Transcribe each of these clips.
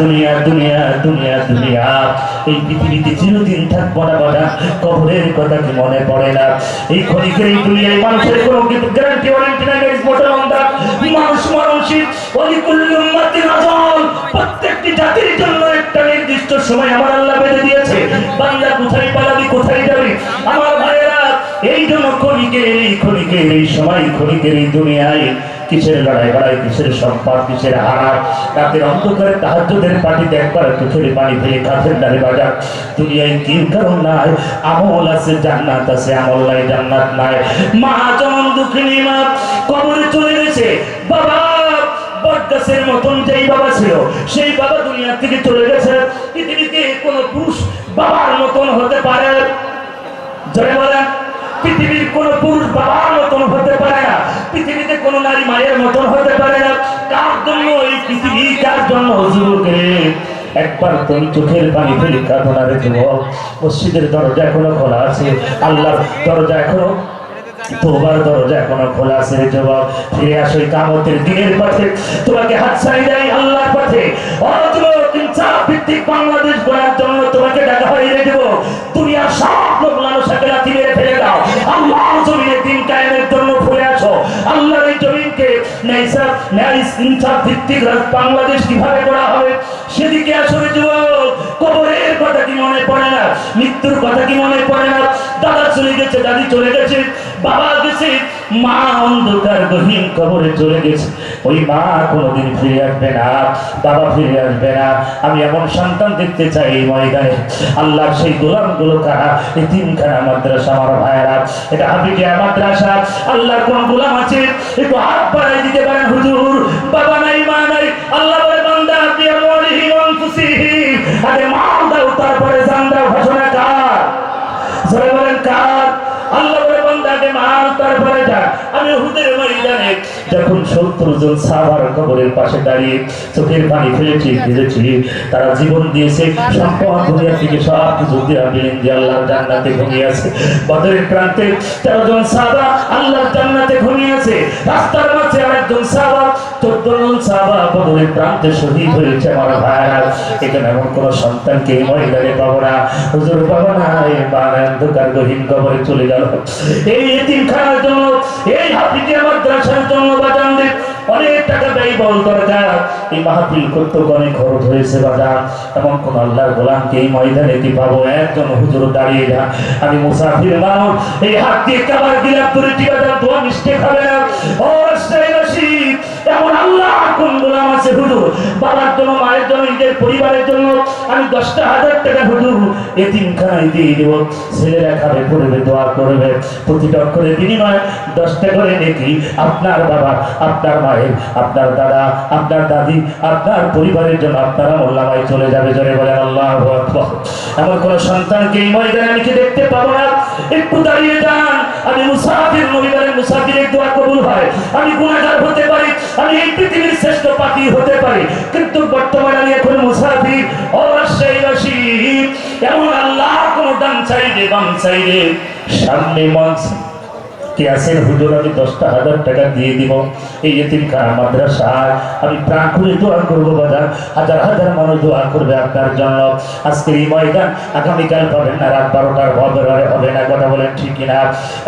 দুনিয়া দুনিয়া দুনিয়া দুনিয়া। এই পৃথিবীতে চিরদিন থাকব না বাবা। কবরের কথা কি মনে পড়ে না? এই ক্ষণিকের এই দুনিয়ায় মানুষের কোনো গ্যারান্টি ওয়ারেন্টি নাই গাইস মোটা মন্দা মানুষ মরণশীল। অলিকুল্লি উম্মাতিন আজল। প্রত্যেকটি জাতির জন্য একটা নির্দিষ্ট সময় আমার আল্লাহ বেঁধে দিয়েছে। বান্দা কোথায় পালাবি, কোথায় যাবি? আমার ভাইয়েরা, এই জন্য ক্ষণিকের এই ক্ষণিকের এই সময়, ক্ষণিকের এই দুনিয়ায় কিসের লড়াই লড়াই কিসের সম্পদ, কিসের হারা রাতের অন্ধকারে তাহাজ্জুদের পাটিতে একবার চোখের পানি ফেলে কাঁধের ডালে বাজার। দুনিয়ায় কি কারণ নাই, আমল আছে, জান্নাত আছে, আমল নাই, জান্নাত নাই। মা যেমন দুঃখিনী মা কবরে চলে গেছে। বাবা, বটগাছের মতন যেই বাবা ছিল, সেই বাবা দুনিয়া থেকে চলে গেছে। পৃথিবীতে কোন পুরুষ বাবার মতন হতে পারে? জয় বলেন, পৃথিবীর কোন পুরুষ বাবার মতন হতে পারে না পৃথিবীতে কোন নারী মায়ের মতন হতে পারে না। কার জন্য এই পৃথিবী? কার জন্য? হুজুরকে। একবার তুমি চোখের পানি ফেলে কাঁদনা রেখে মসজিদের দরজা এখনও খোলা আছে। আল্লাহর দরজা এখনও তোমার দরজা এখনও খোলা আছে জবাব ফিরে আসো কামতের দিনের পথে। তোমাকে হাত ছাড়ি দেয় আল্লাহর পথে। ভিত্তিক বাংলাদেশ গড়ার জন্য তোমাকে ডাকা হয়ে দেব দুনিয়ার সব লোক লাথি মেরে ফেলে দাও। আল্লাহর জমিনে দিন কায়েমের জন্য ন্যায় ইনসাফ ভিত্তিক বাংলাদেশ কীভাবে করা হবে? সেদিকে আসলে যুবক, কবরের কথা কি মনে পড়ে না? মৃত্যুর কথা কি মনে পড়ে না? দাদা চলে গেছে, দাদি চলে গেছে, বাবা গেছে মা অন্ধকার গহীন কবরে চলে গেছে। ওই মা কোনোদিন ফিরে আসবে না, বাবা ফিরে আসবে না। আমি এমন সন্তান দেখতে চাই এই ময়দানে। আল্লাহর সেই গোলামগুলো কারা? এই তিনখানা মাদ্রাসা আমার ভাইয়েরা। এটা হাফিজিয়া মাদ্রাসা। আল্লাহর কোন গোলাম আছে? একটু হাত বাড়াই দিতে পারেন হুজুর। বাবা নাই, মা নাই। আল্লাহ বলে, বান্দা, আপনি ওয়ানফুসিহি আগে মাল দাও, তারপরে জান ঘোষণা কার। বলেন, কার। আল্লাহ বলে, বান্দাকে মাল তারপরে যা আমি হুদের ময়দানে যখন সত্তর জন সাহাবার কবরের পাশে দাঁড়িয়ে চোখের পানি ফেলেছি ভিজেছি তারা জীবন দিয়েছে দুনিয়া থেকে সব কিছু যে আল্লাহর জান্নাতে ঘুমিয়ে আছে। বদরের প্রান্তে তেরো জন সাহাবা আল্লাহর জান্নাতে ঘুমিয়ে আছে। রাস্তার মাঝে আরেকজন সাহাবা চোদ্দ জন সাহাবা বদরের প্রান্তে শহীদ হয়েছে আমার এখানে এমন কোন সন্তানকে মহিলারে পাবো না। হুজুর, পাবো না, এই বাগান গহীন কবরে চলে গেল। এই এতিম খানার জন্য, এই হাফিজিয়া জন্য বাজানদের অনেক টাকা এই ময়দানে কি পাবো? একজন হুজুর দাঁড়িয়ে যা। আমি মুসাফির মানুষ। এই হাত দিয়ে কাবার গিলাপ করে টিকা দাম দোয়া মিষ্টি খাবে এমন আল্লাহ কোন গোলাম আছে হুজুর, বাবার জন্য, মায়ের জন্য, নিজের পরিবারের জন্য আমি দশটা হাজার টাকা হুজুর এতিমখানায় দিয়ে দেবো। ছেলেরা খাবে করবে দোয়া করবে। প্রতিটা অক্ষরের বিনিময়ে দশটা করে দেখি আপনার বাবা, আপনার মায়ের, আপনার দাদা, আপনার দাদি, আপনার পরিবারের জন্য আপনারা মোল্লামায় চলে যাবে জোরে বলেন, আল্লাহ এমন কোন সন্তানকে এই ময়দানে আমি কি দেখতে পাবো না? একটু দাঁড়িয়ে যান। আমি মুসাফির নবীবারের মুসাফিরের দোয়া কবুল হয়। আমি গুণাগার হতে পারি আমি এই পৃথিবীর শ্রেষ্ঠ পাখি হতে পারি, কিন্তু বর্তমানে আমি এখন মুসাফির, অবশ্যই এমন আল্লাহ কোনো দান চাই রে বাম চাই রে সামনে মঞ্চ। কে আছেন? হুজুর, আমি দশটা হাজার টাকা দিয়ে দিব। এই এতিম খানা মাদ্রাসায় আমি প্রাণ খুলে দোয়া করব বাজার হাজার হাজার মানুষ দোয়া করবে আপনার জন্য। আজকের এই ময়দান আগামীকাল পাবেন না, রাত বারোটার হবে হবে না, কথা বলেন ঠিক কিনা?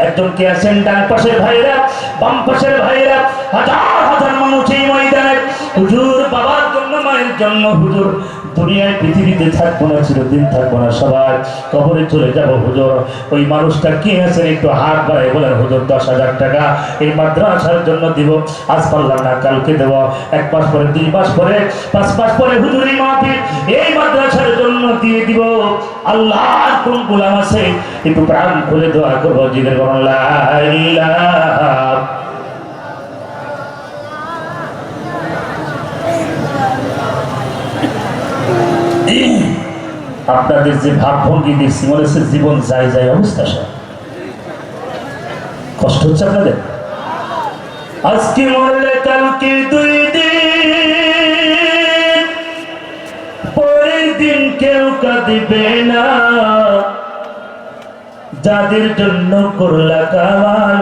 একজন কে আছেন? ডান পাশের ভাইরা বাম পাশের ভাইরা হাজার হাজার মানুষ এই ময়দানে। হুজুর, বাবার জন্য, মায়ের জন্য, হুজুর দুনিয়ায় পৃথিবীতে থাকব না, চিরদিন থাকব না সবার কবরে চলে যাব, হুজুর। ওই মানুষটা কি আছেন একটু হাত বাড়াই বলেন, হুজুর, দশ হাজার টাকা এই মাদ্রাসার জন্য দিব। আজ পারলাম না, কালকে দেব। এক মাস পরে, দুই মাস পরে, পাঁচ মাস পরে হুজুর এই মাহফিল, এই মাদ্রাসার জন্য দিয়ে দিব। আল্লাহ কোন গোলাম আছে? একটু প্রাণ খুলে দোয়া করব, জিদের বরং আপনাদের যে ভাবভঙ্গি দেখছি মনে হচ্ছে জীবন যায় যায় অবস্থা সব। কষ্ট হচ্ছে আপনাদের? আজকে মরলে কালকে দুই দিন, পরের দিন কেউ কাঁদিবে না। যাদের জন্য করলা কামাল,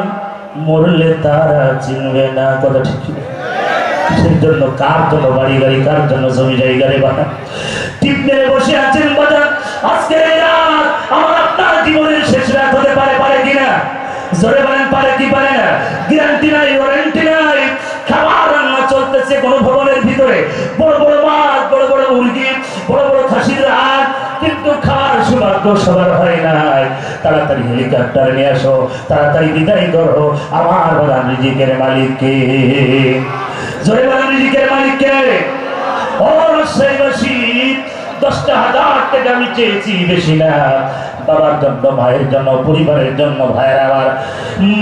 মরলে তারা চিনবে না। কথা ঠিক জন্য কার জন্য বাড়ি গাড়ি, কার জন্য জমি জায়গা রে বাবা? টিপ মেরে বসে আছেন বাজার আজকে রাত আমার আপনার জীবনের শেষ রাত হতে পারে পারে কিনা জোরে বলেন, পারে কি পারে না? গ্যারান্টি নাই, ওয়ারেন্টি নাই। খাবার রান্না চলতেছে কোন ভবনের ভিতরে। বড় বড় মাছ, বড় বড় মুরগি, বড় বড় খাসির হাট কিন্তু খাওয়ার সৌভাগ্য সবার হয় নাই। তাড়াতাড়ি হেলিকপ্টার নিয়ে আসো, তাড়াতাড়ি বিদায় করো। আমার বলাম রিজিকের মালিককে। জয় বলাম রিজিকের মালিককে। ও রসাইবাসী দশটা হাজার আমি চেয়েছি, বেশি না। বাবার জন্য, মায়ের জন্য, পরিবারের জন্য, ভাইয়ের আমার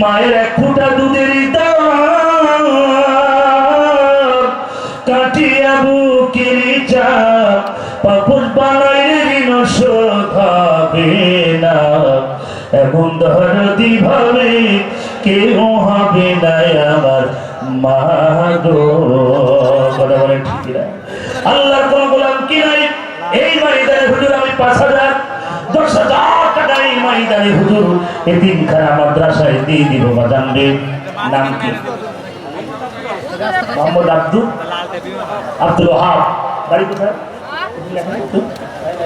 মায়ের এক ফুটা দুধের কাটিয়া বুকের চাপ পাপুর শোধ হবে না। এমন দরদি ভাবে কেউ হবে না আমার। মা গো কথা বলেন ঠিক না আল্লাহর কোন গোলাম কি এই ময়দানে হুজুর আমি পাঁচ হাজার, দশ হাজার টাকা এই দিয়ে নাম কি? মোহাম্মদ আব্দুল আব্দুল বাড়ি কোথায়?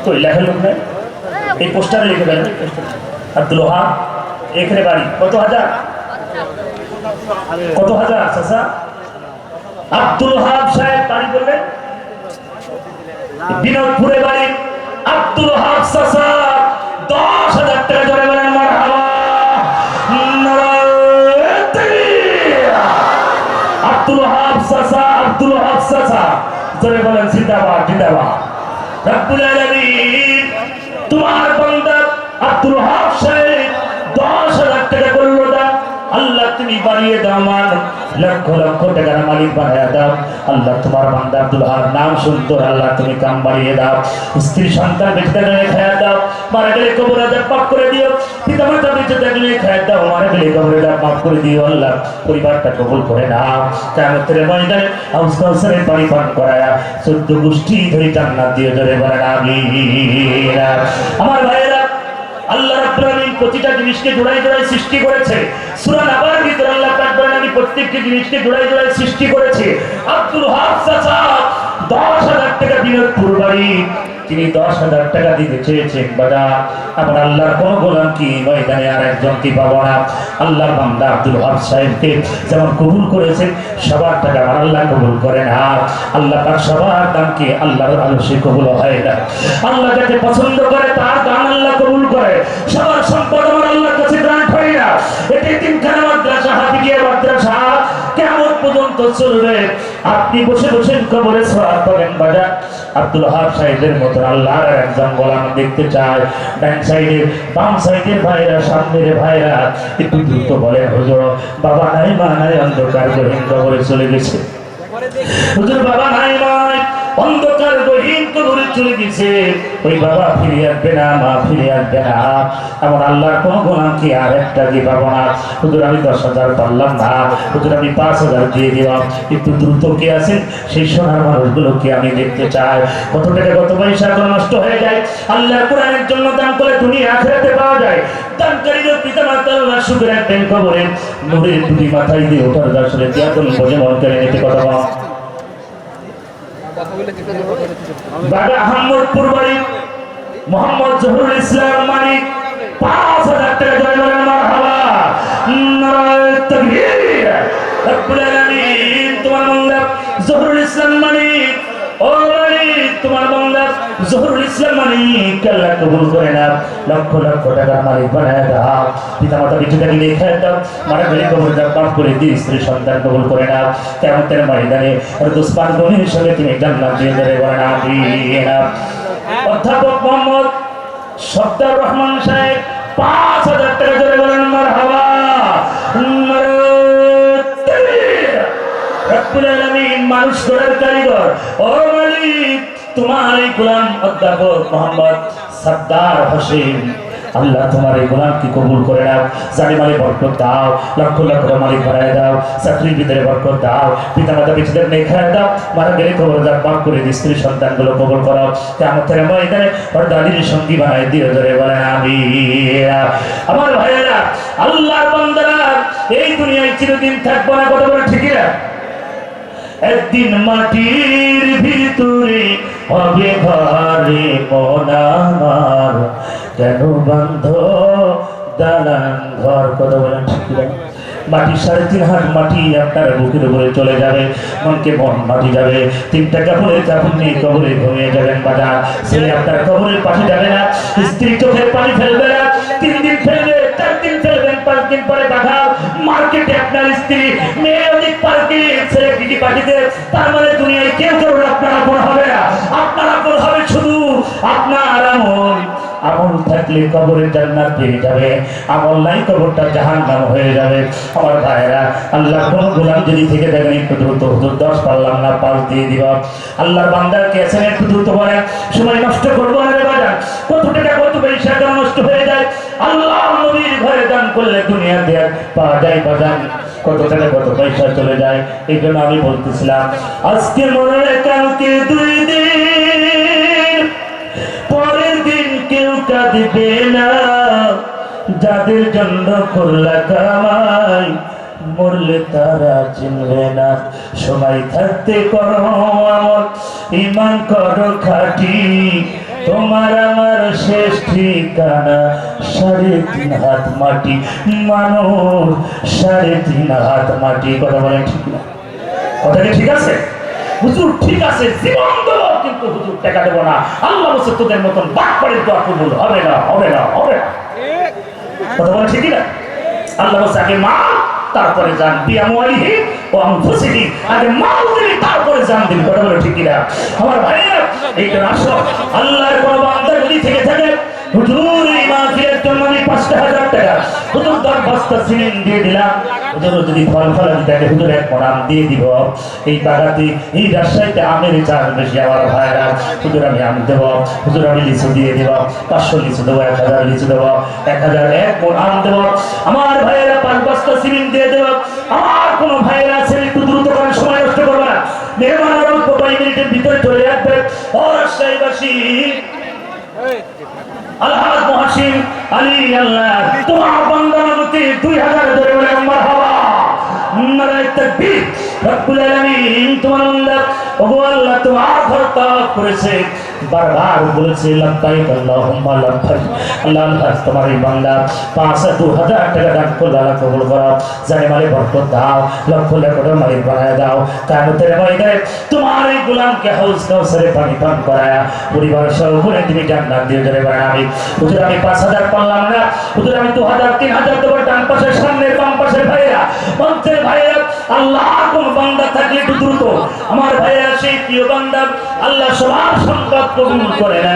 কই এই পোস্টারে লিখে দেন আব্দুল ওহাব, এখানে বাড়ি। কত হাজার? কত হাজার চাচা আব্দুল ওহাব সাহেব বাড়ি বললেন, বিনোদপুরে বাড়ি। আব্দুল ওহাব চাচা দশ হাজার টাকা জমা বলেন তাকবীর। আব্দুল ওহাব চাচা তোমার বান্দা আব্দুল ওহাব সাহেব দশ আল্লাহ তুমি বাড়িয়ে দাও মান লক্ষ লক্ষ টাকার মালিক বানায় দাও। আল্লাহ তোমার বান্দা আব্দুল হার নাম সুন্দর আল্লাহ তুমি কাম বাড়িয়ে দাও। স্ত্রী সন্তান বেঁচে থাকলে খায়া দাও। মারা গেলে কবর আজাব মাফ করে দিও। পিতা মাতা বেঁচে থাকলে খায়া দাও। মারা গেলে কবর আজাব মাফ করে দিও, আল্লাহ। পরিবারটা কবুল করে নাও। কেমতের ময়দানে হাউস কাউসারের বাড়ি পান করায়া চোদ্দ গোষ্ঠী ধরে জান্নাত দিয়ে ধরে বলেন আমিন। আমার ভাইয়েরা আল্লাহ রাব্বুল প্রতিটা জিনিসকে জোড়াই জোড়াই সৃষ্টি করেছে। সূরা নাবার আল্লাহ পাক বলেন, আমি প্রত্যেকটি জিনিসকে জোড়াই জোড়াই সৃষ্টি করেছি। আব্দুল হাফ দশ হাজার টাকা দিনের বাড়ি তিনি দশ হাজার টাকা দিতে চেয়েছেন। বাজা আমার আল্লাহর কোন গোলাম কি? ময়দানে আর একজন কি পাবো না? আল্লাহর বান্দা আব্দুল হাফ সাহেবকে যেমন কবুল করেছেন, সবার টাকা আমার আল্লাহ কবুল করেন আর আল্লাহ পাক সবার দান কি আল্লাহর আলোসে কবুল হয় না। আল্লাহ যাকে পছন্দ করে, তার দান আল্লাহ কবুল করে। সবার সম্পদ আমার আল্লাহর কাছে গ্রান্ট হয় না। এটি তিনখানা মাদ্রাসা, হাফিজিয়া মাদ্রাসা কেমন আপনি বসে বসে কবরে আব্দুল হাব সাহেবের মতো আল্লাহর একজন গোলাম দেখতে চায় ডান সাইডে বাম সাইডের ভাইরা, সামনের ভাইরা। একটু দ্রুত বলে হুজুর, বাবা নাই, মা নাই, অন্ধকার গহীন কবরে চলে গেছে। হুজুর, বাবা নাই, মা অন্ধকার চলে গেছে। ওই বাবা ফিরে আসবে না, মা ফিরে আসবে না। এমন আল্লাহর কোন গোলাম কি আর একটা কি পাবো না? হুজুর, আমি দশ হাজার পারলাম না। হুজুর, আমি পাঁচ হাজার দিয়ে দিলাম। একটু দ্রুত কে আছেন সেই সোনার মানুষগুলোকে আমি দেখতে চাই? কত টাকা, কত পয়সা তো নষ্ট হয়ে যায়? আল্লাহর কোরআনের জন্য দান করে দুনিয়া আখেরাতে পাওয়া যায়। দানকারীর পিতা মাতা আল্লাহ সুখে রাখবেন কবরে নূরের দুটি মাথায় দিয়ে ওঠার আসলে তিয়াতন বোঝে মন করে নিতে কথা বাবা আহমদপুর বাড়ি মোহাম্মদ জহুরুল ইসলাম মালিক পাঁচ হাজার টাকা জয় বলেন রব্বুল আলামিন তোমার জহুরুল ইসলাম মালিক তোমার বান্দা জহুরুল ইসলাম মালিক আল্লাহ কবুল করে না লক্ষ লক্ষ টাকার মালিক বানায় দাও। পিতা মাতা কিছু টাকা লিখে দাও। মারা গেলে কবর দাও, মাফ করে স্ত্রী কবুল দিয়ে সফদার রহমান হাওয়া মানুষ করার কারিগর। ও মালিক, তোমার এই গোলাম অধ্যাপক মোহাম্মদ সর্দার হোসেন, আল্লাহ তোমার এই গোলামকে কবুল করে নাও। জানি মালিক বরকত দাও, লক্ষ লক্ষ মালিক বাড়ায় দাও, চাকরির ভিতরে বরকত দাও পিতা মাতা পিছিয়ে নেই খায় দাও, মারা গেলে কবর দাও পাক করে দিই স্ত্রী সন্তানগুলো কবল করো। কেমন ময়দানে ওর দাদির সঙ্গী বানায় দিয়ে ধরে বলে আমি আমার ভাইয়েরা, আল্লাহর বান্দারা এই দুনিয়ায় চিরদিন থাকব না, কথা বলে ঠিকই না একদিন মাটির ভিতরে হবে ঘরে মনামার। কেন বান্ধ দালান ঘর? কথা বলেন মাটি সাড়ে তিন হাত মাটি আপনার বুকের উপরে চলে যাবে, মনকে মন মাটি যাবে। তিনটা কাপড়ের কাপড় নিয়ে কবরে ঘুমিয়ে যাবেন বাজার ছেলে আপনার কবরের পাশে যাবে না স্ত্রী চোখের পানি ফেলবে না, তিন দিন ফেলবে, চার দিন ফেলবেন, পাঁচ দিন পরে বাধা। মার্কেটে আপনার স্ত্রী, মেয়ে অধিক পার্কে ছেলে পিটি পাঠিয়ে তার মানে দুনিয়ায় কেউ কেউ আপনার আপন হবে না। আপনার আপন হবে শুধু আপনার আমল। আমল থাকলে কবরের জান্নাত পেয়ে যাবে। আমল নাই, কবরটা জাহান্নাম হয়ে যাবে। আমার ভাইরা আল্লাহ কোন গোলাম যদি থেকে দেখেন একটু দ্রুত হুজুর, দশ পারলাম না, পাঁচ দিয়ে দিব। আল্লাহর বান্দার কে আছেন, একটু দ্রুত বলেন। সময় নষ্ট করব না কত টাকা, কত পয়সা নষ্ট হয়ে যায়। আল্লাহ করলে দুনিয়া দেয়ার পাওয়া যায় বাজার কত টাকা কত পয়সা চলে যায়, এই জন্য আমি বলতেছিলাম, আজকে মনে হয় কালকে দুই দিন, পরের দিন কেউ কাঁদবে না। যাদের জন্য করলা কামাই, মরলে তারা চিনবে না। সময় থাকতে করো আমল, ইমান করো খাটি তোমার আমার শেষ ঠিকানা সাড়ে তিন হাত মাটি। মানুষ সাড়ে তিন হাত মাটি। কথা বলেন ঠিক না? কথা ঠিক আছে? হুজুর ঠিক আছে জীবন দেবো কিন্তু হুজুর টাকা দেবো না। আল্লাহ তোদের মতন দোয়া কবুল হবে না হবে না হবে না। কথা বলে ঠিকই না? আল্লাহ আগে মা তারপরে যান বিয়ামওয়ালিহি আনফুসিহি। আগে মাল দিবি, তারপরে জান দিবি। কথা বলে ঠিকই না আমার ভাইরা এই জন্য আসো। আল্লাহর কোন বান্দা যদি থেকে থাকে হুজুর, এই জন্য আমি পাঁচটা হাজার টাকা। হুজুর দিয়ে দিলাম। হুজুর, যদি ফল হুজুর এক দিয়ে দিব। এই এই রাজশাহীতে আমের বেশি, আমার হুজুর, আমি আম দেবো। হুজুর, আমি লিচু দিয়ে দিব। পাঁচশো লিচু দেবো, এক হাজার লিচু দেবো। এক হাজার এক আম দেবো। আমার ভাইয়েরা, পাঁচ বস্তা সিমেন্ট আলহাজ মহাসিম আলী আল্লাহ, তোমার বান্দানবতি দুই হাজার ধরে বলে নারায় ওগো আল্লাহ তোমার ঘর তাওয়াফ করেছে। বারবার বলেছে আল্লাহ আল্লাহ তোমার এই বান্দা পাঁচ দু হাজার টাকা দান করলে আল্লাহ কবুল জানে মালে দাও, লক্ষ বানায় দাও। তোমার এই গোলামকে হাউস কাউসারে পানি পান করায়া পরিবার সহ করে তুমি দিয়ে ধরে বানাবি হুজুর, আমি পাঁচ হাজার পারলাম না। হুজুর, আমি দু হাজার, তিন হাজার দেবো ডান পাশের সামনে বাম পাশের ভাইরা মঞ্চের ভাইরা আল্লাহ কোন বান্দা থাকলে একটু দ্রুত। আমার ভাইরা সেই প্রিয় বান্দা আল্লাহ সবার সম্পদ কবুল করে না।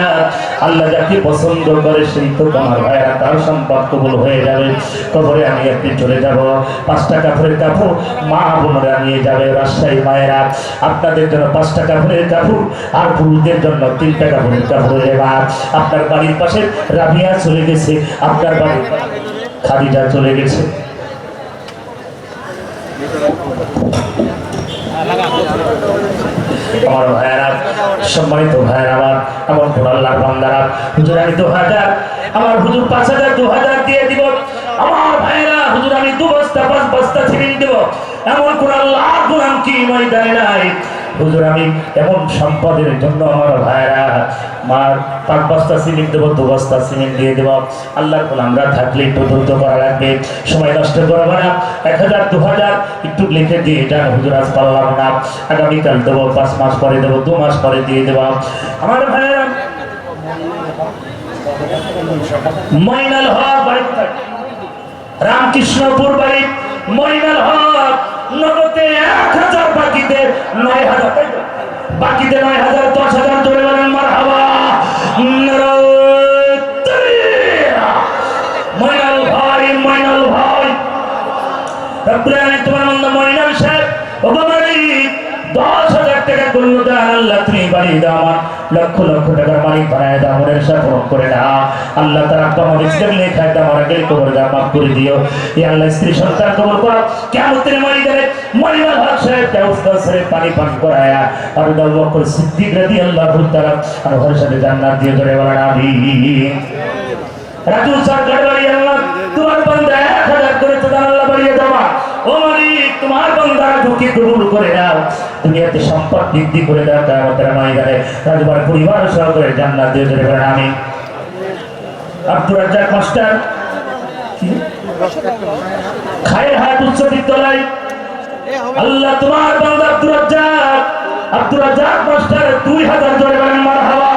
আল্লাহ যাকে পছন্দ করে, সেই তো আমার ভাইরা তার সম্পদ কবুল হয়ে যাবে। কবরে আমি একদিন চলে যাব পাঁচটা কাপড়ের কাপড় মা বোনরা নিয়ে যাবে, রাজশাহী মায়েরা। আপনাদের জন্য পাঁচটা কাপড়ের কাপড় আর পুরুষদের জন্য তিনটা কাপড়ের কাপড় এবার আপনার বাড়ির পাশে রাবিয়া চলে গেছে, আপনার বাড়ির খাদিজা চলে গেছে। আমার ভাইয়ারা, সম্মানিত ভাইয়ারা আমার আমার আল্লাহর বান্দারা, হুজুর আমি দু হাজার আমার হুজুর পাঁচ হাজার দু হাজার দিয়ে দিব। আমার ভাইয়েরা, হুজুর আমি দু বস্তা পাঁচ বস্তা ছিনিয়ে দেব এমন কোন আল্লাহ গুলাম কি ময়দানে নাই। হুজুর, আমি এমন সম্পদের জন্য আমার ভাইয়েরা মার পাঁচ বস্তা সিমেন্ট দেবো, দু বস্তা সিমেন্ট দিয়ে দেবো। আল্লাহর কোন আমরা থাকলে একটু দ্রুত করা লাগবে। সময় নষ্ট করব না। এক হাজার, দু হাজার, একটু লিখে দিয়ে যান হুজুর আজ পারলাম না। আগামীকাল দেবো, পাঁচ মাস পরে দেবো, দু মাস পরে দিয়ে দেবো। আমার ভাইয়েরা, মইনাল হক বাড়ি রামকৃষ্ণপুর বাড়ি মইনাল হক। নগদে এক হাজার বাকিতে নয় হাজার? বাকিতে নয় হাজার, দশ হাজার ধরে বলেন মার হাওয়া মইনাল ভাই মইনাল ভাই বাড়ি দাও, আমার লক্ষ লক্ষ টাকার মালিক বানায় দাও, মনের সাথে পূরণ করে না আল্লাহ তার আব্বা আমাদের স্ত্রী লেখায় দাও আমার আগে কবর দাও, মাফ করে দিও। এই আল্লাহ, স্ত্রী সন্তান কবর করো। কেমন তিনি মারি দেবে মরিনা ভাগ সাহেব কেউস্তা সাহেব পানি পান করায়া। আর দাও বকর সিদ্দিক রাদি আল্লাহ তারা আর ঘরের সাথে জান্নাত দিয়ে ধরে বলেন, আমিন। রাজু সরকার বাড়ি আল্লাহ, তোমার বান্দা এক হাজার করে তো আল্লাহ বাড়িয়ে দেওয়া। ও তোমার বন্দারা ঢুকে কবুল করে দাও। দুনিয়াতে সম্পদ বৃদ্ধি করে দাও তার আমাদের ময়দানে। রাজবার পরিবার সহকারে জান্নাত দিয়ে ধরে বলেন আমি আব্দুর রাজ্জাক মাস্টার? খায়ের হাট উচ্চ বিদ্যালয়। আল্লাহ তোমার বান্দা আব্দুর রাজ্জাক। আব্দুর রাজ্জাক মাস্টার, দুই হাজার জোরে বলেন, মারহাবা।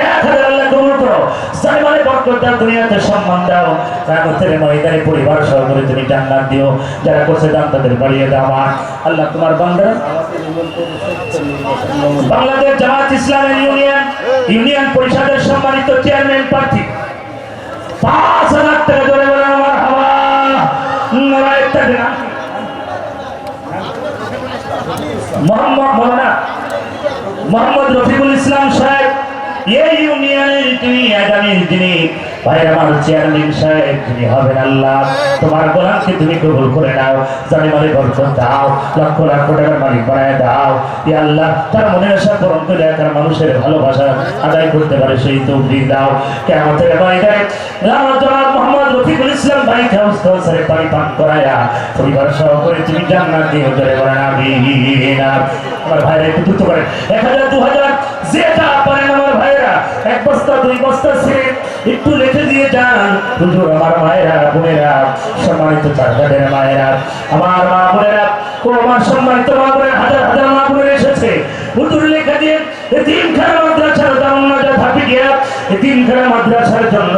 দাও, দুনিয়াতে সম্মান দাও। পরিবার সহ করে তুমি জান্নাত দিও। যারা করছে তাদের বাড়িয়ে দাও আল্লাহ তোমার বাংলাদেশ জামাত ইসলামের ইউনিয়ন ইউনিয়ন পরিষদের সম্মানিত চেয়ারম্যান প্রার্থী। পাঁচ হাজার টাকা ধরে বলে আমার হাওয়া? মোহাম্মদ মোহাম্মদ রফিকুল ইসলাম সাহেব এই ইউনিয়নের তিনি আগামীর দিনে ভাই, আমার চেয়ারম্যান সাহেব তুমি হবেন আল্লাহ, তোমার গোলামকে তুমি কবুল করে নাও। জানি মালে বরকত দাও, লক্ষ লক্ষ টাকার মালিক বানায় দাও। ই আল্লাহ, তার মনের আশা পূরণ করে এলাকার মানুষের ভালোবাসা আদায় করতে পারে সেই তৌফিক দাও। কেমন মোহাম্মদ রফিকুল ইসলাম ভাই খাউসারে পানি পান করায়া পরিবার করে তুমি জান্নাত দিয়ে আমার ভাইরা একটু দ্রুত করেন এক হাজার, দু হাজার, যেটা পারেন আমার ভাইরা এক বস্তা, দুই বস্তা ছেড়ে একটু যান হুজুর আমার আমার মা বোনেরা আমার সম্মানিত মা বোনেরা, হাজার হাজার মা বোনেরা এসেছে। হুজুর মাদ্রাসার দাম নাজা থাকি জন্য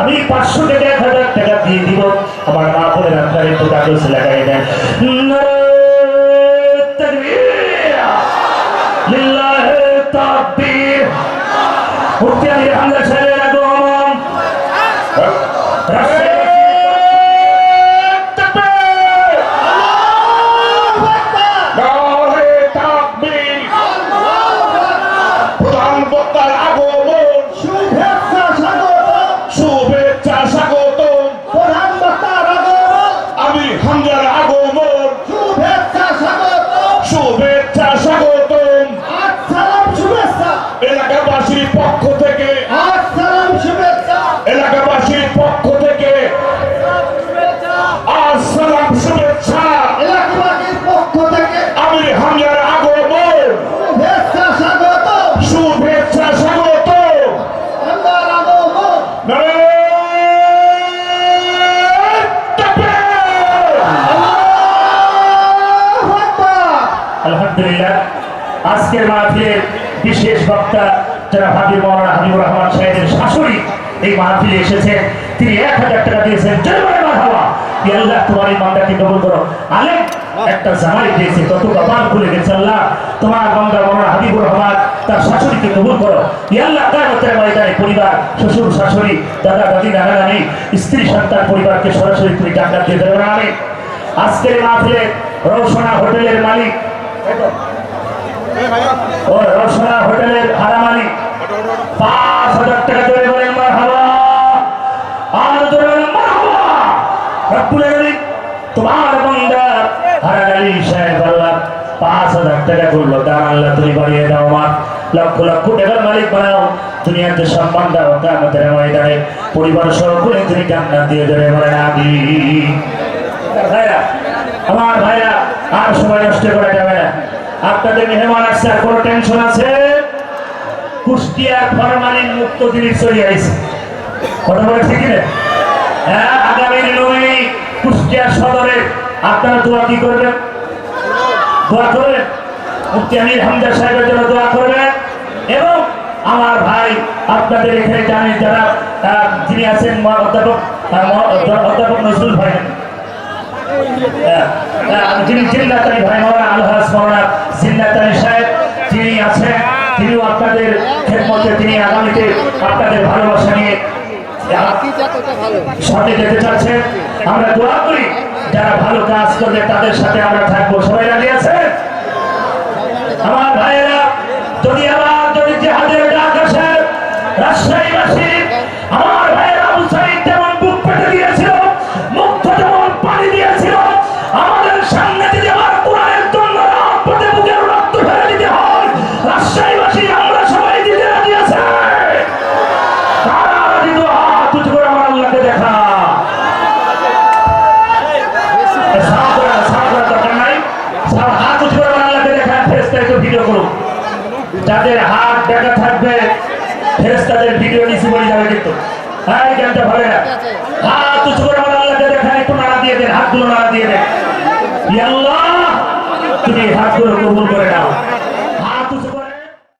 আমি পাঁচশো টাকা এক হাজার টাকা দিয়ে দিব। আমার মা বোনেরা, আপনার একটু কাগজ লাগাই দেন। লিল্লাহি আলী হামজা সাহেবের আগমন রাষ্ট্রের তাকবীর নারে তাকবীর প্রধান বক্তার আগমন আজকের মাহফিলের বিশেষ বক্তা যারা হাবিব মৌলানা হাবিবুর রহমান সাহেবের শাশুড়ি এই মাহফিলে এসেছেন। তিনি এক হাজার টাকা দিয়েছেন। তার শাশুড়িকে পরিবার, শ্বশুর, শাশুড়ি, দাদা স্ত্রী পরিবারকে সরাসরি আজকের মাহফিলে হোটেলের মালিক। ও রসনা হোটেলের ভাড়া মালিক। পাঁচ হাজার টাকা ধরে বলেন মার হাওয়া আর ধরে বলেন মার হাওয়া রব্বুল আলামিন তোমার বান্দা হারান আলী সাহেব আল্লাহ পাঁচ হাজার টাকা করল। দান আল্লাহ, তুমি বাড়িয়ে দাও মা লক্ষ লক্ষ টাকার মালিক বানাও। দুনিয়াতে সম্মান দাও আমাদের ময়দানে পরিবার সহ করে তুমি জান্নাত দিয়ে ধরে বলেন আমি। ভাইরা, আমার ভাইরা, আর সময় নষ্ট করা যাবে আপনাদের মেহমান আসছে কোনো টেনশন আছে? কুষ্টিয়ার ফরমালিন মুক্ত জিনিস চলে আইছে। কথা বলে ঠিক হ্যাঁ আগামী নমিনি কুষ্টিয়া সদরে আপনারা দোয়া কি করবেন? দোয়া করবেন? মুফতি আমির হামজা সাহেবের জন্য দোয়া করবেন? এবং আমার ভাই আপনাদের এখানে জানেন যারা যিনি আছেন অধ্যাপক অধ্যাপক নজরুল ভাই। যিনি জিন্নাতানি ভাই মাওলানা আলহাজ মাওলানা জিন্নাতানি সাহেব যিনি আছেন তিনিও আপনাদের খেদমতে তিনি আগামীতে আপনাদের ভালোবাসা নিয়ে সাথে যেতে চাচ্ছেন আমরা দোয়া করি যারা ভালো কাজ করবে তাদের সাথে আমরা থাকব সবাই রাজি আছেন আমার ভাইয়েরা, যদি আবার যদি জেহাদের ডাক আসে রাশিয়াবাসী